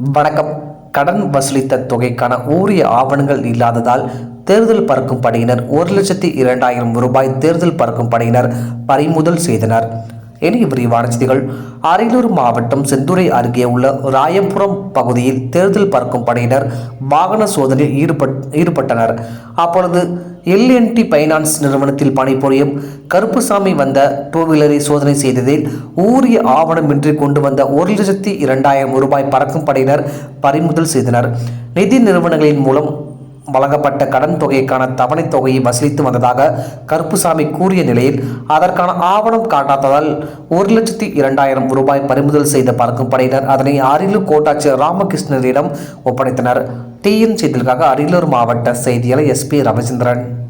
வணக்கம். கடன் வசூலித்த தொகைக்கான ஊரிய ஆவணங்கள் இல்லாததால் தேர்தல் பறக்கும் படையினர் ஒரு லட்சத்தி இரண்டாயிரம் ரூபாய் தேர்தல் பறக்கும் படையினர் பறிமுதல் செய்தனர். இனி விரிவான செய்திகள். அரியலூர் மாவட்டம் செந்துறை அருகே உள்ள ராயபுரம் பகுதியில் தேர்தல் பறக்கும் படையினர் வாகன சோதனையில் ஈடுபட் ஈடுபட்டனர். அப்பொழுது எல்என்டி பைனான்ஸ் நிறுவனத்தில் பணிபுரியும் கருப்புசாமி வந்த டூ வீலரை சோதனை செய்ததில் ஊரிய ஆவணமின்றி கொண்டு வந்த ஒரு லட்சத்தி இரண்டாயிரம் ரூபாய் பறக்கும் படையினர் பறிமுதல் செய்தனர். நிதி நிறுவனங்களின் மூலம் வழங்கப்பட்ட கடன் தொகைக்கான தவணைத் தொகையை வசூலித்து வந்ததாக கருப்புசாமி கூறிய நிலையில் அதற்கான ஆவணம் காட்டாததால் ஒரு லட்சத்தி இரண்டாயிரம் ரூபாய் பறிமுதல் செய்த பறக்கும் படையினர் அதனை அரியலூர் கோட்டாட்சியர் ராமகிருஷ்ணனிடம் ஒப்படைத்தனர். டிஎன் செய்திகளுக்காக அரியலூர் மாவட்ட செய்தியாளர் எஸ்பி ரவிச்சந்திரன்.